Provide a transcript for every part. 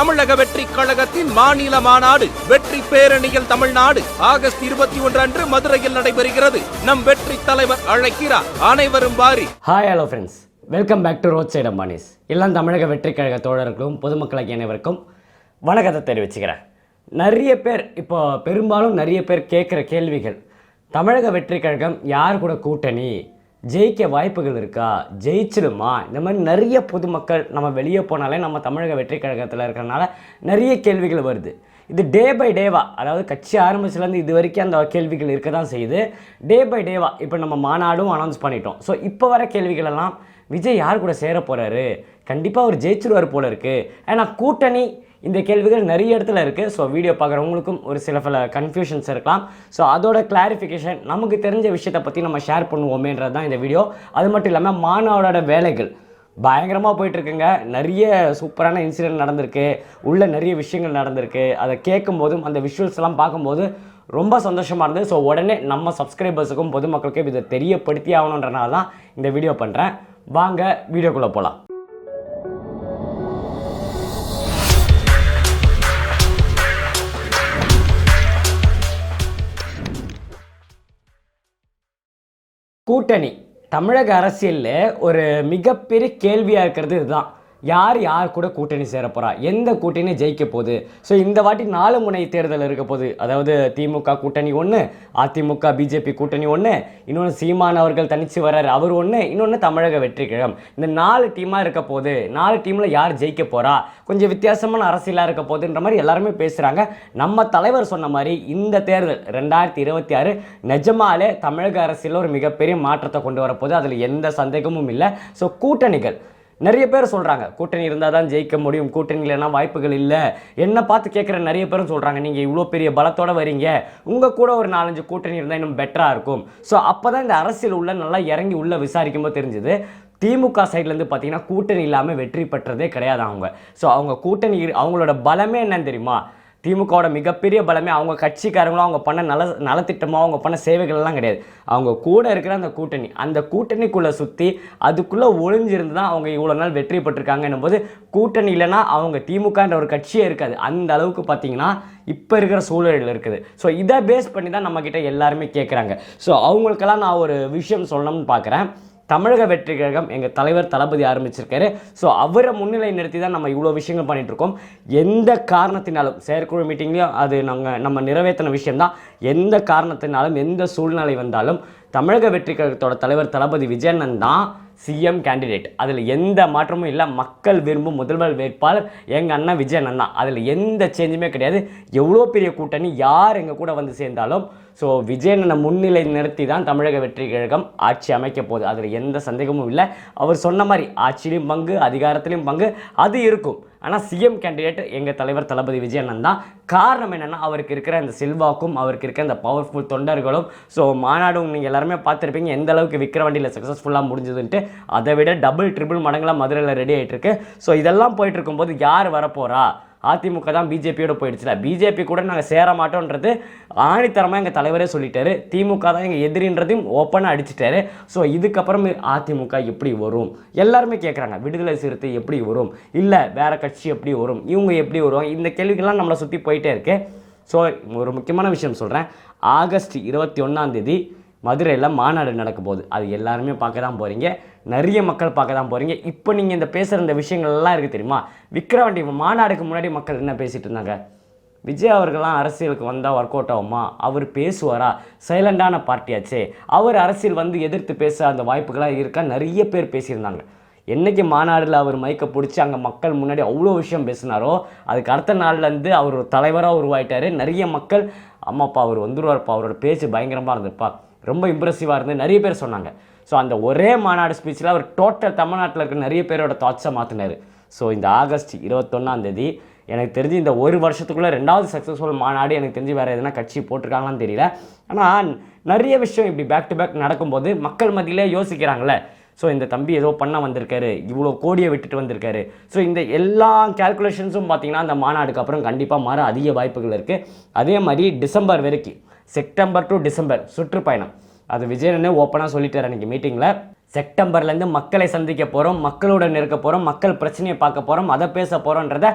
தமிழக வெற்றி கழகத்தின் மாநில மாநாடு வெற்றி பேரணியில் தமிழ்நாடு ஆகஸ்ட் இருபத்தி ஒன்று அன்று மதுரையில் நடைபெறுகிறது. நம் வெற்றி தலைவர் அழைக்கிறார். அனைவரும் வாரி. Hi hello friends welcome back to road side Ambanis எல்லாம் தமிழக வெற்றி கழக தோழர்களும் பொதுமக்களுக்கு அனைவருக்கும் வணக்கத்தை தெரிவிச்சுக்கிறேன். நிறைய பேர் இப்போ பெரும்பாலும் நிறைய பேர் கேட்குற கேள்விகள் தமிழக வெற்றி கழகம் யார் கூட கூட்டணி? ஜெயிக்க வாய்ப்புகள் இருக்கா? ஜெயிச்சிடுமா இந்த மாதிரி நிறைய பொதுமக்கள் நம்ம வெளியே போனாலே நம்ம தமிழக வெற்றி கழகத்தில் இருக்கிறனால நிறைய கேள்விகள் வருது. இது டே பை டேவா அதாவது கட்சி ஆரம்பிச்சிலேருந்து இது வரைக்கும் அந்த கேள்விகள் இருக்க தான் செய்யுது. டே பை டேவா இப்போ நம்ம மாநாடும் அனௌன்ஸ் பண்ணிட்டோம். ஸோ இப்போ வர கேள்விகள் எல்லாம் விஜய் யார் கூட சேர போகிறாரு கண்டிப்பாக அவர் ஜெயிச்சிருவார் போல இருக்குது ஏன்னா கூட்டணி இந்த கேள்விகள் நிறைய இடத்துல இருக்குது ஸோ வீடியோ பார்க்குறவங்களுக்கும் ஒரு சில பல கன்ஃபியூஷன்ஸ் இருக்கலாம். ஸோ அதோட கிளாரிஃபிகேஷன் நமக்கு தெரிஞ்ச விஷயத்தை பற்றி நம்ம ஷேர் பண்ணுவோமேன்றது தான் இந்த வீடியோ அது மட்டும் இல்லாமல் மாணவரோட வேலைகள். பயங்கரமாக போயிட்டுருக்குங்க. நிறைய சூப்பரான இன்சிடென்ட் நடந்திருக்கு. உள்ள நிறைய விஷயங்கள் நடந்திருக்கு. அதை கேட்கும்போதும் அந்த விஷுவல்ஸ்லாம் பார்க்கும்போது ரொம்ப சந்தோஷமாக இருந்தது. ஸோ உடனே நம்ம சப்ஸ்கிரைபர்ஸுக்கும் பொதுமக்களுக்கும் இதை தெரியப்படுத்தி ஆகணுன்றனால தான் இந்த வீடியோ பண்ணுறேன் வாங்க வீடியோக்குள்ளே போகலாம் கூட்டணி. தமிழக அரசியலில் ஒரு மிகப்பெரிய கேள்வியாக இருக்கிறது இதுதான். யார் யார் கூட கூட்டணி சேரப்போகிறா எந்த கூட்டணி ஜெயிக்க போகுது? ஸோ இந்த வாட்டி நாலு முனை தேர்தல் இருக்க போகுது. அதாவது திமுக கூட்டணி ஒன்று அதிமுக பிஜேபி கூட்டணி ஒன்று இன்னொன்று சீமான் அவர்கள் தனிச்சு வர்றார் அவர் ஒன்று இன்னொன்று தமிழக வெற்றி கழகம். இந்த நாலு டீமாக இருக்க போகுது. நாலு டீமில் யார் ஜெயிக்க போகிறா கொஞ்சம் வித்தியாசமான அரசியலாக இருக்க போகுதுன்ற மாதிரி எல்லாருமே பேசுகிறாங்க நம்ம தலைவர் சொன்ன மாதிரி இந்த தேர்தல் ரெண்டாயிரத்தி இருபத்தி ஆறு நிஜமாலே தமிழக அரசியலில் ஒரு மிகப்பெரிய மாற்றத்தை கொண்டு வரப்போகுது. அதில் எந்த சந்தேகமும் இல்லை. ஸோ கூட்டணிகள். நிறைய பேர் சொல்கிறாங்க கூட்டணி இருந்தால் தான் ஜெயிக்க முடியும் கூட்டணி வாய்ப்புகள் இல்லை. என்ன பார்த்து கேட்குற நிறைய பேரும் சொல்கிறாங்க நீங்கள் இவ்வளோ பெரிய பலத்தோடு வரீங்க உங்கள் கூட ஒரு நாலஞ்சு கூட்டணி இருந்தால் இன்னும் பெட்டராக இருக்கும். ஸோ அப்போ தான் இந்த அரசியல் உள்ள நல்லா இறங்கி உள்ளே விசாரிக்கும் போது தெரிஞ்சுது திமுக சைட்லேருந்து பார்த்தீங்கன்னா கூட்டணி இல்லாமல் வெற்றி பெற்றதே கிடையாது அவங்க. ஸோ அவங்க கூட்டணி அவங்களோட பலமே என்னன்னு தெரியுமா? திமுகவோட மிகப்பெரிய பலமே அவங்க கட்சிக்காரங்களும் அவங்க பண்ண நல நலத்திட்டமோ அவங்க பண்ண சேவைகள்லாம் கிடையாது. அவங்க கூட இருக்கிற அந்த கூட்டணி அந்த கூட்டணிக்குள்ளே சுற்றி அதுக்குள்ளே ஒளிஞ்சிருந்து தான் அவங்க இவ்வளோ நாள் வெற்றி பெற்றிருக்காங்கன்னும் போது கூட்டணி இல்லைனா அவங்க திமுகன்ற ஒரு கட்சியே இருக்காது. அந்த அளவுக்கு பார்த்தீங்கன்னா இப்போ இருக்கிற சூழலில் இருக்குது. ஸோ இதை பேஸ் பண்ணி தான் நம்மக்கிட்ட எல்லாருமே கேட்குறாங்க ஸோ அவங்களுக்கெல்லாம் நான் ஒரு விஷயம் சொல்லணும்னு பார்க்குறேன் தமிழக வெற்றி கழகம் எங்கள் தலைவர் தளபதி ஆரம்பிச்சிருக்காரு. ஸோ அவரை முன்னிலை நிறுத்தி தான் நம்ம இவ்வளோ விஷயங்கள் பண்ணிகிட்ருக்கோம் இருக்கோம் எந்த காரணத்தினாலும் செயற்குழு மீட்டிங்லேயும் அது நாங்கள் நம்ம நிறைவேற்றின விஷயம்தான். எந்த காரணத்தினாலும் எந்த சூழ்நிலை வந்தாலும் தமிழக வெற்றி கழகத்தோட தலைவர் தளபதி விஜயண்ணன் தான் சிஎம் கேண்டிடேட் அதில் எந்த மாற்றமும் இல்லை. மக்கள் விரும்பும் முதல்வர் வேட்பாளர் எங்கள் அண்ணன் விஜயண்ணன் தான். அதில் எந்த சேஞ்சுமே கிடையாது. எவ்வளோ பெரிய கூட்டணி யார் எங்கள் கூட வந்து சேர்ந்தாலும் ஸோ விஜயனனை முன்னிலை நிறுத்தி தான் தமிழக வெற்றி கழகம் ஆட்சி அமைக்க போகுது. அதில் எந்த சந்தேகமும் இல்லை. அவர் சொன்ன மாதிரி ஆட்சியிலையும் பங்கு அதிகாரத்திலையும் பங்கு அது இருக்கும். ஆனால் சிஎம் கேண்டிடேட் எங்கள் தலைவர் தளபதி விஜயனன் தான். காரணம் என்னென்னா அவருக்கு இருக்கிற அந்த செல்வாக்கும் அவருக்கு இருக்கிற அந்த பவர்ஃபுல் தொண்டர்களும் ஸோ மாநாடும் நீங்கள் எல்லாருமே பார்த்துருப்பீங்க. எந்த அளவுக்கு விற்கிற வண்டியில் சக்ஸஸ்ஃபுல்லாக முடிஞ்சதுன்ட்டு அதை விட டபுள் ட்ரிபிள் மடங்களாக மதுரையில் ரெடி ஆகிட்டு இருக்கு ஸோ இதெல்லாம் போயிட்டு இருக்கும்போது யார் வரப்போகிறா அதிமுக தான் பிஜேபியோட போயிடுச்சுல. பிஜேபி கூட நாங்கள் சேர மாட்டோன்றது ஆணித்தரமாக எங்கள் தலைவரே சொல்லிட்டாரு. திமுக தான் எங்கள் எதிரின்றதையும் ஓப்பனாக அடிச்சிட்டாரு. ஸோ இதுக்கப்புறம் அதிமுக எப்படி வரும்? எல்லாருமே கேட்குறாங்க விடுதலை சிறுத்தை எப்படி வரும்? இல்லை வேற கட்சி எப்படி வரும்? இவங்க எப்படி வருவாங்க? இந்த கேள்விகள்லாம் நம்மளை சுற்றி போயிட்டே இருக்கு. ஸோ ஒரு முக்கியமான விஷயம் சொல்கிறேன் ஆகஸ்ட் இருபத்தி ஒன்றாம் தேதி மதுரையில் மாநாடு நடக்க போகுது. அது எல்லாருமே பார்க்க தான் போகிறீங்க நிறைய மக்கள் பார்க்க தான் போகிறீங்க இப்போ நீங்கள் இந்த பேசுகிற இந்த விஷயங்கள்லாம் இருக்குது தெரியுமா? விக்ரவாண்டி மாநாடுக்கு முன்னாடி மக்கள் என்ன பேசிகிட்டு இருந்தாங்க? விஜய் அவர்கள்லாம் அரசியலுக்கு வந்தால் ஒர்க் அவுட் ஆகுமா? அவர் பேசுவாரா? சைலண்டான பார்ட்டியாச்சே அவர் அரசியல் வந்து எதிர்த்து பேச அந்த வாய்ப்புகளாக இருக்கா? நிறைய பேர் பேசியிருந்தாங்க. என்னைக்கு மாநாடில் அவர் மைக்கை பிடிச்சி அங்கே மக்கள் முன்னாடி அவ்வளோ விஷயம் பேசினாரோ அதுக்கு அடுத்த நாள்லேருந்து அவர் ஒரு தலைவராக உருவாயிட்டார். நிறைய மக்கள் அம்மாப்பா அவர் வந்துருவார்ப்பா அவரோட பேச்சு பயங்கரமாக இருந்திருப்பா. ரொம்ப இம்ப்ரெசிவாக இருந்து நிறைய பேர் சொன்னாங்க. ஸோ அந்த ஒரே மாநாடு ஸ்பீச்சில் அவர் டோட்டல் தமிழ்நாட்டில் இருக்க நிறைய பேரோட தாட்ஸை மாற்றினார் ஸோ இந்த ஆகஸ்ட் இருபத்தொன்னாம் தேதி எனக்கு தெரிஞ்சு இந்த ஒரு வருஷத்துக்குள்ளே ரெண்டாவது சக்ஸஸ்ஃபுல் மாநாடு எனக்கு தெரிஞ்சு வேறு எதனா கட்சி போட்டிருக்காங்களான்னு தெரியல. ஆனால் நிறைய விஷயம் இப்படி பேக் டு பேக் நடக்கும்போது மக்கள் மத்தியிலே யோசிக்கிறாங்களே ஸோ இந்த தம்பி ஏதோ பண்ண வந்திருக்காரு இவ்வளோ கோடியை விட்டுட்டு வந்திருக்காரு. ஸோ இந்த எல்லா கேல்குலேஷன்ஸும் பார்த்தீங்கன்னா அந்த மாநாடுக்கு அப்புறம் கண்டிப்பாக மாற அதிக வாய்ப்புகள் இருக்குது அதே மாதிரி டிசம்பர் வரைக்கும் செப்டம்பர் டு டிசம்பர் சுற்றுப்பயணம். அது விஜயனே ஓப்பனாக சொல்லிட்டார் அன்றைக்கி மீட்டிங்கில் செப்டம்பர்லேருந்து மக்களை சந்திக்க போகிறோம் மக்களுடன் இருக்க போகிறோம் மக்கள் பிரச்சனையை பார்க்க போகிறோம் அதை பேச போகிறோன்றத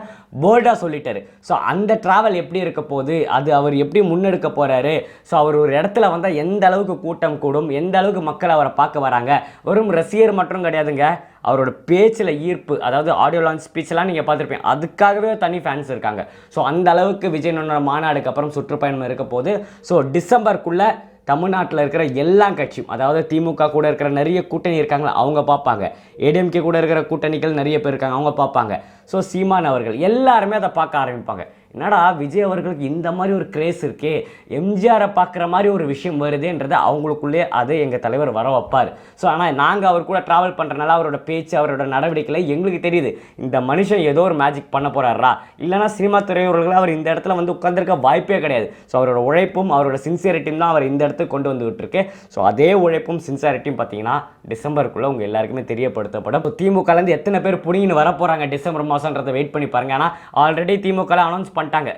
போல்டாக சொல்லிட்டாரு. ஸோ அந்த ட்ராவல் எப்படி இருக்க போகுது? அது அவர் எப்படி முன்னெடுக்க போகிறாரு ஸோ அவர் ஒரு இடத்துல வந்தால் எந்த அளவுக்கு கூட்டம் கூடும்? எந்த அளவுக்கு மக்கள் அவரை பார்க்க வராங்க? வெறும் ரசிகர் மட்டும் கிடையாதுங்க. அவரோட பேச்சில் ஈர்ப்பு அதாவது ஆடியோ லான்ச் ஸ்பீச்செலாம் நீங்கள் பார்த்துருப்பீங்க. அதுக்காகவே தனி ஃபேன்ஸ் இருக்காங்க. ஸோ அந்த அளவுக்கு விஜயனோட மாநாடுக்கு அப்புறம் சுற்றுப்பயணம் இருக்க போது ஸோ டிசம்பருக்குள்ளே தமிழ்நாட்டில் இருக்கிற எல்லா கட்சியும் அதாவது திமுக கூட இருக்கிற நிறைய கூட்டணி இருக்காங்களா அவங்க பார்ப்பாங்க. ஏடிஎம்கே கூட இருக்கிற கூட்டணிகள் நிறைய பேர் இருக்காங்க அவங்க பார்ப்பாங்க. ஸோ சீமான் அவர்கள் எல்லாருமே அதை பார்க்க ஆரம்பிப்பாங்க. என்னடா விஜய் அவர்களுக்கு இந்த மாதிரி ஒரு கிரேஸ் இருக்கே? எம்ஜிஆரை பார்க்குற மாதிரி ஒரு விஷயம் வருதுன்றது அவங்களுக்குள்ளே அதை எங்கள் தலைவர் வர வைப்பார். ஸோ ஆனால் நாங்கள் அவர் கூட ட்ராவல் பண்ணுறனால அவரோட பேச்சு அவரோட நடவடிக்கைகளை எங்களுக்கு தெரியுது. இந்த மனுஷன் ஏதோ ஒரு மேஜிக் பண்ண போகிறாரா இல்லைனா சினிமா துறையவர்கள் அவர் இந்த இடத்துல வந்து உட்காந்துருக்க வாய்ப்பே கிடையாது. ஸோ அவரோட உழைப்பும் அவரோட சின்சியரிட்டியும் தான் அவர் இந்த இடத்துக்கு கொண்டு வந்துகிட்ருக்கு ஸோ அதே உழைப்பும் சின்சியாரிட்டியும் பார்த்தீங்கன்னா டிசம்பருக்குள்ளே உங்கள் எல்லாருக்குமே தெரியப்படுத்தப்படும். இப்போ திமுகலேருந்து எத்தனை பேர் பிடிங்கின்னு வர போகிறாங்க டிசம்பர் மாதன்றதை வெயிட் பண்ணி பாருங்க. ஆனால் ஆல்ரெடி திமுக அனௌன்ஸ் பண்ணிட்டாங்க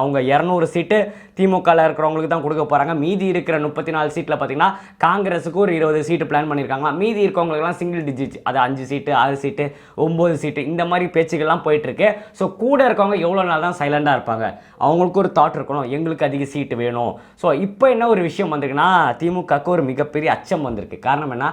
அவங்க இரநூறு சீட்டு திமுகவில் இருக்கிறவங்களுக்கு தான் கொடுக்க போகிறாங்க மீதி இருக்கிற முப்பத்தி நாலு சீட்டில் பார்த்தீங்கன்னா காங்கிரஸுக்கு ஒரு இருபது சீட்டு பிளான் பண்ணியிருக்காங்களா மீதி இருக்கவங்களுக்குலாம் சிங்கிள் டிஜிட் அது அஞ்சு சீட்டு ஆறு சீட்டு ஒம்பது சீட்டு. இந்த மாதிரி பேச்சுக்கள்லாம் போயிட்டுருக்கு. ஸோ கூட இருக்கவங்க எவ்வளோ நாள் தான் சைலண்டாக இருப்பாங்க? அவங்களுக்கு ஒரு தாட் இருக்கணும். எங்களுக்கு அதிக சீட்டு வேணும். ஸோ இப்போ என்ன ஒரு விஷயம் வந்திருக்குன்னா திமுகவுக்கு ஒரு மிகப்பெரிய அச்சம் வந்திருக்கு. காரணம் என்ன?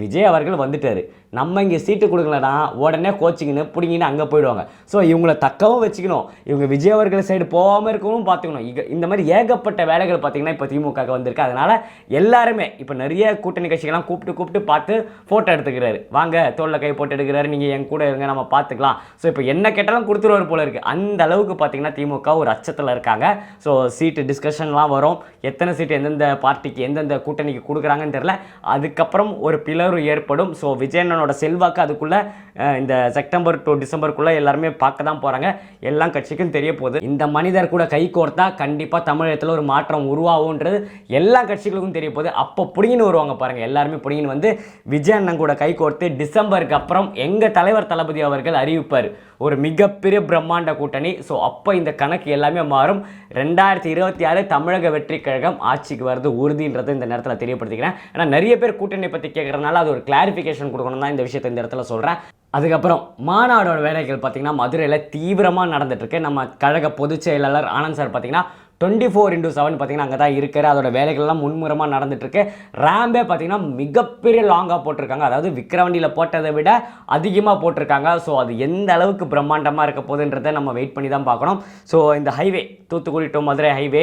விஜய் அவர்கள் வந்துட்டார். நம்ம இங்கே சீட்டு கொடுக்கலனா உடனே கோச்சிங்கன்னு பிடிங்கின்னு அங்கே போயிடுவாங்க. ஸோ இவங்களை தக்கவும் வச்சுக்கணும். இவங்க விஜய் அவர்கள் சைடு போகாமல் இருக்கவும் பார்த்துக்கணும். இங்க இந்த மாதிரி ஏகப்பட்ட வேலைகள் பார்த்தீங்கன்னா இப்போ திமுக வந்திருக்கு. அதனால் எல்லாருமே இப்போ நிறைய கூட்டணி கட்சிகள்லாம் கூப்பிட்டு கூப்பிட்டு பார்த்து ஃபோட்டோ எடுத்துக்கிறாரு. வாங்க தோளில் கை போட்டு எடுக்கிறாரு. நீங்கள் என் கூட இருங்க நம்ம பார்த்துக்கலாம். ஸோ இப்போ என்ன கேட்டாலும் கொடுத்துருவார் போல இருக்குது அந்த அளவுக்கு பார்த்தீங்கன்னா திமுக ஒரு அச்சத்தில் இருக்காங்க. ஸோ சீட்டு டிஸ்கஷன்லாம் வரும். எத்தனை சீட்டு எந்தெந்த பார்ட்டிக்கு எந்தெந்த கூட்டணிக்கு கொடுக்குறாங்கன்னு தெரில அதுக்கப்புறம் ஒரு பிளவு ஏற்படும். ஸோ விஜயனோட செல்வாக்கு அதுக்குள்ளே இந்த செப்டம்பர் டு டிசம்பருக்குள்ளே எல்லாருமே பார்க்க தான் போகிறாங்க எல்லா கட்சிக்கும் தெரிய போகுது. இந்த மனிதர் கூட கை கோர்த்தா கண்டிப்பாக தமிழகத்தில் ஒரு மாற்றம் உருவாகும்ன்றது எல்லா கட்சிகளுக்கும் தெரிய போகுது. அப்போ புடிங்கின்னு வருவாங்க பாருங்கள் எல்லாருமே புடிங்கின்னு வந்து விஜயண்ணன் கூட கை கோர்த்து டிசம்பருக்கு அப்புறம் எங்கள் தலைவர் தளபதி அவர்கள் அறிவிப்பார். ஒரு மிகப்பெரிய பிரம்மாண்ட கூட்டணி. ஸோ அப்போ இந்த கணக்கு எல்லாமே மாறும். ரெண்டாயிரத்தி இருபத்தி ஆறு தமிழக வெற்றி கழகம் ஆட்சிக்கு வருது உறுதின்றது இந்த நேரத்தில் தெரியப்படுத்திக்கிறேன். ஆனால் நிறைய பேர் கூட்டணி பற்றி அதனால் அது ஒரு கிளாரிஃபிகேஷன் கொடுக்கணும் தான் இந்த விஷயத்தை இந்த இடத்துல சொல்கிறேன் அதுக்கப்புறம் மாநாடோட வேலைகள் பார்த்தீங்கன்னா மதுரையில் தீவிரமாக நடந்துட்டுருக்கு நம்ம கழக பொதுச் செயலாளர் ஆனந்த் சார் பார்த்தீங்கன்னா டுவெண்ட்டி ஃபோர் இன்டூ செவன் பார்த்தீங்கன்னா அங்கே தான் இருக்கிற அதோட வேலைகள்லாம் முன்முறமாக நடந்துட்டுருக்கு. ரேம்பே பார்த்தீங்கன்னா மிகப்பெரிய லாங்காக போட்டிருக்காங்க. அதாவது விக்ரவண்டியில் போட்டதை விட அதிகமாக போட்டிருக்காங்க. ஸோ அது எந்த அளவுக்கு பிரம்மாண்டமாக இருக்க போகுதுன்றதை நம்ம வெயிட் பண்ணி தான் பார்க்கணும். ஸோ இந்த highway Thoothukudi to Madurai highway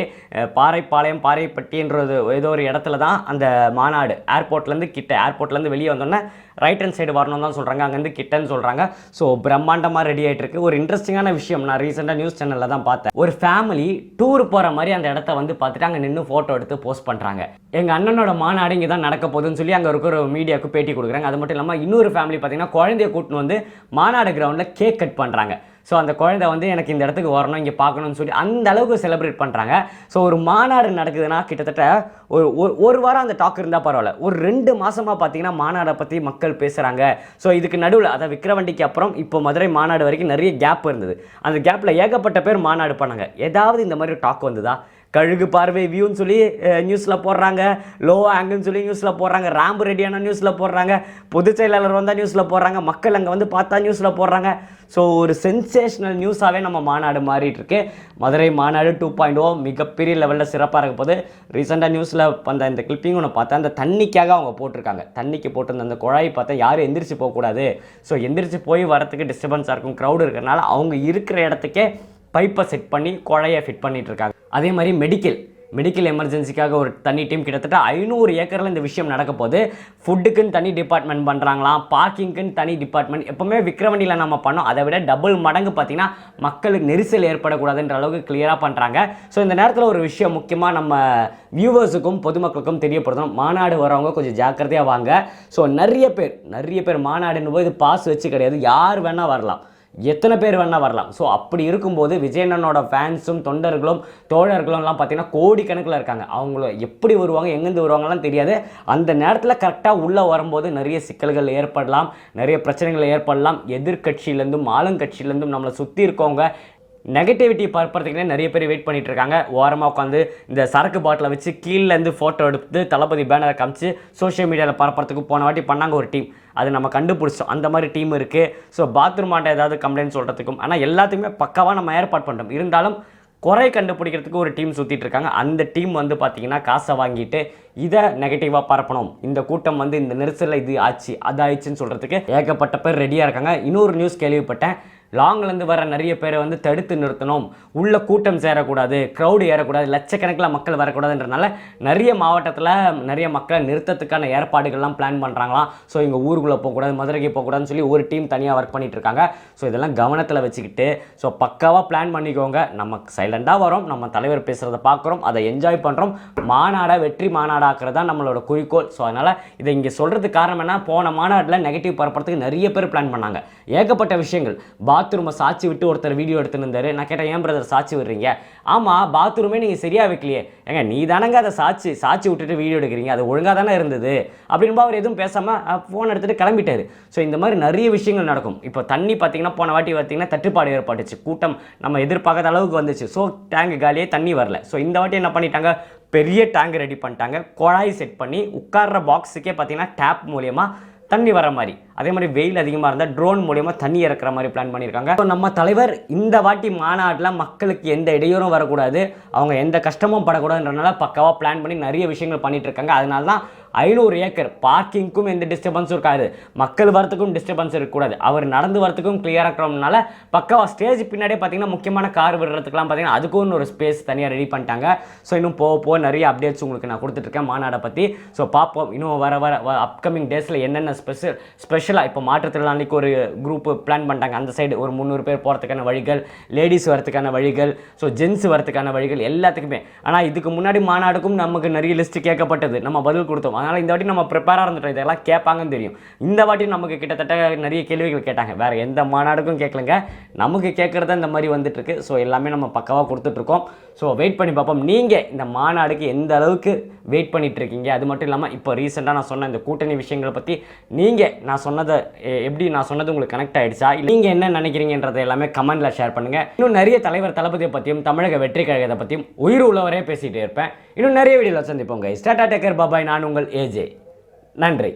Paraipalayam பாறைப்பட்டின்றது ஏதோ ஒரு இடத்துல தான் அந்த மாநாடு ஏர்போர்ட்லேருந்து கிட்ட ஏர்போர்ட்லேருந்து வெளியே வந்தோன்னே ரைட் ஹேண்ட் சைடு வரணும் தான் சொல்கிறாங்க அங்கேருந்து கிட்டன்னு சொல்கிறாங்க ஸோ பிரம்மாண்டமாக ரெடி ஆகிட்டு இருக்கு ஒரு இன்ட்ரெஸ்டிங்கான விஷயம் நான் ரீசெண்டாக நியூஸ் சேனலில் தான் பார்த்தேன். ஒரு ஃபேமிலி டூர் போகிற மாதிரி அந்த இடத்த வந்து பார்த்துட்டு அங்கே நின்று ஃபோட்டோ எடுத்து போஸ்ட் பண்ணுறாங்க எங்கள் அண்ணனோட மாநாடு இங்கே தான் நடக்க போகுதுன்னு சொல்லி அங்கே இருக்கிற ஒரு மீடியாவுக்கு பேட்டி கொடுக்குறாங்க. அது மட்டும் இல்லாமல் இன்னொரு ஃபேமிலி பார்த்தீங்கன்னா குழந்தைய கூட்டின்னு வந்து மாநாடு கிரவுண்டில் கேக் கட் பண்ணுறாங்க ஸோ அந்த குழந்தை வந்து எனக்கு இந்த இடத்துக்கு வரணும் இங்கே பார்க்கணும்னு சொல்லி அந்த அளவுக்கு செலிப்ரேட் பண்ணுறாங்க ஸோ ஒரு மாநாடு நடக்குதுன்னா கிட்டத்தட்ட ஒரு ஒரு- ஒரு வாரம் அந்த டாக் இருந்தால் பரவாயில்ல. ஒரு ரெண்டு மாதமாக பார்த்தீங்கன்னா மாநாடை பற்றி மக்கள் பேசுகிறாங்க ஸோ இதுக்கு நடுவில் அதை விக்ரவண்டிக்கு அப்புறம் இப்போ மதுரை மாநாடு வரைக்கும் நிறைய கேப் இருந்தது. அந்த கேப்பில் ஏகப்பட்ட பேர் மாநாடு பண்ணாங்க. ஏதாவது இந்த மாதிரி டாக் வந்ததா? கழுகு பார்வை வியூன்னு சொல்லி நியூஸில் போடுறாங்க. லோ ஆங்கிள்னு சொல்லி நியூஸில் போடுறாங்க. ராம்பு ரெடியான நியூஸில் போடுறாங்க. பொதுச் செயலாளர் வந்தால் நியூஸில் போடுறாங்க. மக்கள் அங்கே வந்து பார்த்தா நியூஸில் போடுறாங்க. ஸோ ஒரு சென்சேஷனல் நியூஸாகவே நம்ம மாநாடு மாறிட்டுருக்கு. மதுரை மாநாடு டூ பாயிண்ட் ஓ மிகப்பெரிய லெவலில் சிறப்பாக இருக்க போது ரீசெண்டாக நியூஸில் வந்த இந்த கிளிப்பிங் ஒன்று பார்த்தா அந்த தண்ணிக்காக அவங்க போட்டிருக்காங்க. தண்ணிக்கு போட்டிருந்த அந்த குழாய் பார்த்தா யாரும் எந்திரிச்சு போகக்கூடாது. ஸோ எந்திரிச்சு போய் வரத்துக்கு டிஸ்டர்பன்ஸாக இருக்கும். க்ரௌடு இருக்கிறனால அவங்க இருக்கிற இடத்துக்கே பைப்பை செட் பண்ணி குழைய ஃபிட் பண்ணிகிட்ருக்காங்க அதே மாதிரி மெடிக்கல் மெடிக்கல் எமர்ஜென்சிக்காக ஒரு தனி டீம் கிட்டத்தட்ட ஐநூறு ஏக்கரில் இந்த விஷயம் நடக்க போது ஃபுட்டுக்குன்னு தனி டிபார்ட்மெண்ட் பண்ணுறாங்களாம் பார்க்கிங்க்குன்னு தனி டிபார்ட்மெண்ட் எப்போவுமே விக்ரவண்டியில் நம்ம பண்ணோம். அதை விட டபுள் மடங்கு பார்த்திங்கன்னா மக்களுக்கு நெரிசல் ஏற்படக்கூடாதுன்ற அளவுக்கு கிளியராக பண்ணுறாங்க ஸோ இந்த நேரத்தில் ஒரு விஷயம் முக்கியமாக நம்ம வியூவர்ஸுக்கும் பொதுமக்களுக்கும் தெரியப்படுத்தணும். மாநாடு வரவங்க கொஞ்சம் ஜாக்கிரதையாக வாங்க. ஸோ நிறைய பேர் நிறைய பேர் மாநாடுன்னு போது பாஸ் வச்சு கிடையாது. யார் வேணால் வரலாம். எத்தனை பேர் வேணால் வரலாம். ஸோ அப்படி இருக்கும்போது விஜயண்ணனோட ஃபேன்ஸும் தொண்டர்களும் தோழர்களும்லாம் பார்த்தீங்கன்னா கோடிக்கணக்கில் இருக்காங்க. அவங்கள எப்படி வருவாங்க எங்கேருந்து வருவாங்கலாம் தெரியாது. அந்த நேரத்தில் கரெக்டாக உள்ளே வரும்போது நிறைய சிக்கல்கள் ஏற்படலாம் நிறைய பிரச்சனைகள் ஏற்படலாம். எதிர்கட்சியிலேருந்தும் ஆளுங்கட்சியிலேருந்தும் நம்மளை சுற்றி இருக்கவங்க நெகட்டிவிட்டி பரப்புறதுக்குனே நிறைய பேர் வெயிட் பண்ணிட்டு இருக்காங்க ஓரமாக உட்காந்து இந்த சரக்கு பாட்டிலை வச்சு கீழேருந்து ஃபோட்டோ எடுத்து தளபதி பேனரை காமிச்சு சோஷியல் மீடியாவில் பரப்புறதுக்கு போன வாட்டி பண்ணாங்க ஒரு டீம் அது நம்ம கண்டுபிடிச்சோம். அந்த மாதிரி டீம் இருக்குது ஸோ பாத்ரூம் ஆண்ட ஏதாவது கம்ப்ளைண்ட் சொல்கிறதுக்கும் ஆனால் எல்லாத்துக்குமே பக்காவாக நம்ம ஏற்பாடு பண்ணுறோம் இருந்தாலும் குறை கண்டுபிடிக்கிறதுக்கு ஒரு டீம் சுற்றிட்டு இருக்காங்க. அந்த டீம் வந்து பார்த்திங்கன்னா காசை வாங்கிட்டு இதை நெகட்டிவாக பரப்பணும். இந்த கூட்டம் வந்து இந்த நெரிசலில் இது ஆச்சு அதாயிடுச்சுன்னு சொல்கிறதுக்கு ஏகப்பட்ட பேர் ரெடியாக இருக்காங்க. இன்னொரு நியூஸ் கேள்விப்பட்டேன். லாங்லேருந்து வர நிறைய பேரை வந்து தடுத்து நிறுத்தணும். உள்ள கூட்டம் சேரக்கூடாது க்ரௌடு ஏறக்கூடாது லட்சக்கணக்கில் மக்கள் வரக்கூடாதுன்றனால நிறைய மாவட்டத்தில் நிறைய மக்களை நிறுத்தத்துக்கான ஏற்பாடுகள்லாம் பிளான் பண்ணுறாங்களாம் ஸோ இங்கே ஊருக்குள்ளே போகக்கூடாது மதுரைக்கு போகக்கூடாதுன்னு சொல்லி ஒரு டீம் தனியாக ஒர்க் பண்ணிகிட்டு இருக்காங்க ஸோ இதெல்லாம் கவனத்தில் வச்சுக்கிட்டு ஸோ பக்காவாக பிளான் பண்ணிக்கோங்க. நம்ம சைலண்டாக வரோம் நம்ம தலைவர் பேசுகிறத பார்க்குறோம் அதை என்ஜாய் பண்ணுறோம் மாநாடை வெற்றி மாநாடாக்குறது தான் நம்மளோட குறிக்கோள். ஸோ அதனால் இதை இங்கே சொல்கிறதுக்கு காரணம் என்ன? போன மாநாட்டில் நெகட்டிவ் பரப்புறதுக்கு நிறைய பேர் பிளான் பண்ணாங்க. ஏகப்பட்ட விஷயங்கள். பா பாத்ரூமை சாட்சி விட்டு ஒருத்தர் வீடியோ எடுத்துன்னு இருந்தார். நான் கேட்டேன் ஏன் பிரதர் சாட்சி விடுறீங்க? ஆமாம் பாத்ரூமே நீங்கள் சரியாக வைக்கலையே. ஏங்க நீ தானங்க அதை சாட்சி சாட்சி விட்டுட்டு வீடியோ எடுக்கிறீங்க? அது ஒழுங்காக தானே இருந்தது? அப்படின்பா அவர் எதுவும் பேசாமல் ஃபோன் எடுத்துகிட்டு கிளம்பிட்டாரு. ஸோ இந்த மாதிரி நிறைய விஷயங்கள் நடக்கும். இப்போ தண்ணி பார்த்தீங்கன்னா போன வாட்டி பார்த்தீங்கன்னா தட்டுப்பாடு ஏற்பட்டுச்சு. கூட்டம் நம்ம எதிர்பார்க்காத அளவுக்கு வந்துச்சு. ஸோ டேங்கு காலியே தண்ணி வரல. ஸோ இந்த வாட்டி என்ன பண்ணிட்டாங்க? பெரிய டேங்க் ரெடி பண்ணிட்டாங்க. குழாய் செட் பண்ணி உட்கார்ற பாக்ஸுக்கே பார்த்தீங்கன்னா டேப் மூலியமாக தண்ணி வர மாதிரி. அதே மாதிரி வெயில் அதிகமாக இருந்தால் ட்ரோன் மூலிமா தண்ணி இறக்குற மாதிரி பிளான் பண்ணியிருக்காங்க ஸோ நம்ம தலைவர் இந்த வாட்டி மாநாட்டில் மக்களுக்கு எந்த இடையூறும் வரக்கூடாது. அவங்க எந்த கஷ்டமும் படக்கூடாதுன்றனால பக்காவாக பிளான் பண்ணி நிறைய விஷயங்கள் பண்ணிட்டு இருக்காங்க. அதனால தான் ஐநூறு ஏக்கர் பார்க்கிங்க்கும் எந்த டிஸ்டர்பன்ஸும் இருக்காது. மக்கள் வரத்துக்கும் டிஸ்டர்பன்ஸ் இருக்கக்கூடாது. அவர் நடந்து வரத்துக்கும் கிளியராக இருக்கிறோம்னால பக்காவா ஸ்டேஜ் பின்னாடியே பார்த்தீங்கன்னா முக்கியமான கார் விடுறதுக்குலாம் பார்த்தீங்கன்னா அதுக்கும் ஒரு ஸ்பேஸ் தனியாக ரெடி பண்ணிட்டாங்க. ஸோ இன்னும் போக போக நிறைய அப்டேட்ஸ் உங்களுக்கு நான் கொடுத்துட்ருக்கேன் மாநாடை பற்றி ஸோ பார்ப்போம். இன்னும் வர வர அப்கமிங் டேஸில் என்னென்ன ஸ்பெஷல் ஸ்பெஷலாக இப்போ மாற்றுத்திறனாளிக்கு ஒரு குரூப் பிளான் பண்ணிட்டாங்க. அந்த சைடு ஒரு முந்நூறு பேர் போகிறதுக்கான வழிகள் லேடிஸ் வரதுக்கான வழிகள் ஸோ ஜென்ஸ் வரத்துக்கான வழிகள் எல்லாத்துக்குமே. ஆனால் இதுக்கு முன்னாடி மாநாடுக்கும் நமக்கு நிறைய லிஸ்ட் கேட்கப்பட்டது. நம்ம பதில் கொடுத்தோம். அதனால் இந்த வாட்டி நம்ம ப்ரிப்பேராக இருந்துட்டோம். இதெல்லாம் கேட்பாங்கன்னு தெரியும். இந்த வாட்டி நமக்கு கிட்டத்தட்ட நிறைய கேள்விகள் கேட்டாங்க. வேறு எந்த மாநாடுக்கும் கேட்கலங்க. நமக்கு கேட்குறத இந்த மாதிரி வந்துட்டுருக்கு. ஸோ எல்லாமே நம்ம பக்காவாக கொடுத்துட்ருக்கோம் ஸோ வெயிட் பண்ணி பார்ப்போம். நீங்கள் இந்த மாநாடுக்கு எந்த அளவுக்கு வெயிட் பண்ணிகிட்ருக்கீங்க இருக்கீங்க அது மட்டும் இல்லாமல் இப்போ ரீசெண்டாக நான் சொன்ன இந்த கூட்டணி விஷயங்களை பற்றி நீங்கள் நான் சொன்னதை எப்படி நான் சொன்னது உங்களுக்கு கனெக்ட் ஆகிடுச்சா இல்லை நீங்கள் என்ன நினைக்கிறீங்கன்றதை எல்லாமே கமெண்ட்டில் ஷேர் பண்ணுங்கள் இன்னும் நிறைய தலைவர் தளபதியை பற்றியும் தமிழக வெற்றி கழகத்தை பற்றியும் உயிர் உள்ளவரே பேசிகிட்டே இருப்பேன். இன்னும் நிறைய வீடியோவில் சந்திப்போங்க ஸ்டாட்டா டேக்கர் பாபாய் நான் உங்கள் ஏஜே. நன்றி.